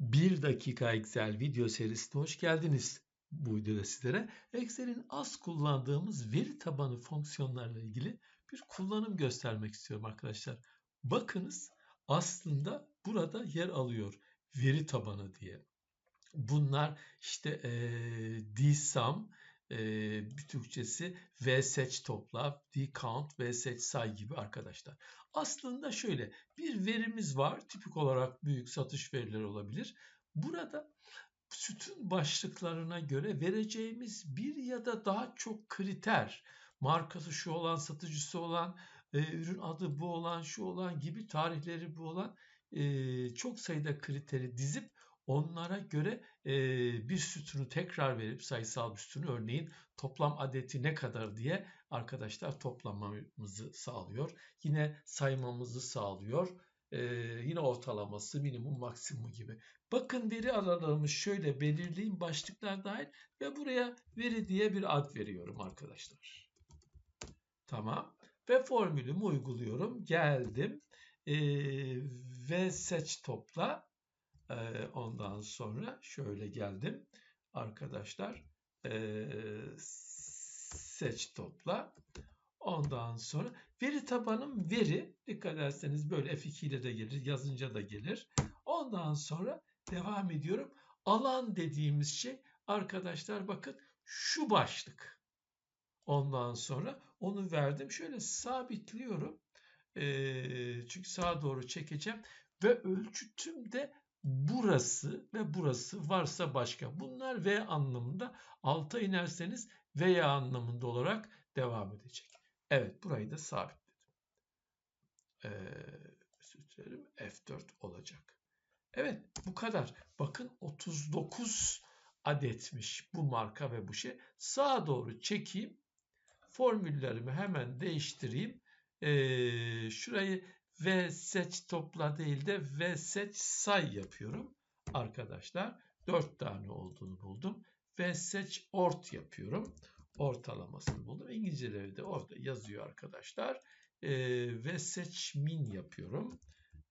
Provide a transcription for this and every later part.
1 dakika Excel video serisine hoş geldiniz. Bu videoda sizlere Excel'in az kullandığımız veri tabanı fonksiyonlarla ilgili bir kullanım göstermek istiyorum arkadaşlar. Bakınız aslında burada yer alıyor veri tabanı diye. Bunlar işte ee, dsum, e, bir Türkçesi v seç topla, d count, v seç say gibi arkadaşlar. Aslında şöyle bir verimiz var. Tipik olarak büyük satış verileri olabilir. Burada sütun başlıklarına göre vereceğimiz bir ya da daha çok kriter, markası şu olan, satıcısı olan, e, ürün adı bu olan, şu olan gibi tarihleri bu olan e, çok sayıda kriteri dizip onlara göre e, bir sütunu tekrar verip sayısal bir sütunu örneğin toplam adeti ne kadar diye arkadaşlar toplamamızı sağlıyor. Yine saymamızı sağlıyor. Ee, yine ortalaması minimum maksimum gibi. Bakın veri aralığımı şöyle belirleyeyim başlıklar dahil ve buraya veri diye bir ad veriyorum arkadaşlar. Tamam. Ve formülümü uyguluyorum. Geldim. Ee, ve seç topla ondan sonra şöyle geldim. Arkadaşlar seç topla. Ondan sonra veri tabanım veri. Dikkat ederseniz böyle F2 ile de gelir yazınca da gelir. Ondan sonra devam ediyorum. Alan dediğimiz şey arkadaşlar bakın şu başlık. Ondan sonra onu verdim. Şöyle sabitliyorum. Çünkü sağa doğru çekeceğim ve ölçütüm de burası ve burası varsa başka. Bunlar V anlamında alta inerseniz veya anlamında olarak devam edecek. Evet burayı da sabitledim. Ee, F4 olacak. Evet bu kadar. Bakın 39 adetmiş bu marka ve bu şey. Sağa doğru çekeyim. Formüllerimi hemen değiştireyim. Ee, şurayı ve seç topla değil de ve seç say yapıyorum. Arkadaşlar 4 tane olduğunu buldum. Ve seç ort yapıyorum. Ortalamasını buldum. İngilizceleri de orada yazıyor arkadaşlar. E, ve seç min yapıyorum.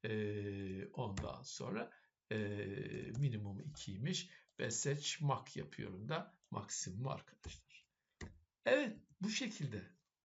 E, ondan sonra e, minimum 2'ymiş. Ve seç mak yapıyorum da maksimum arkadaşlar. Evet bu şekilde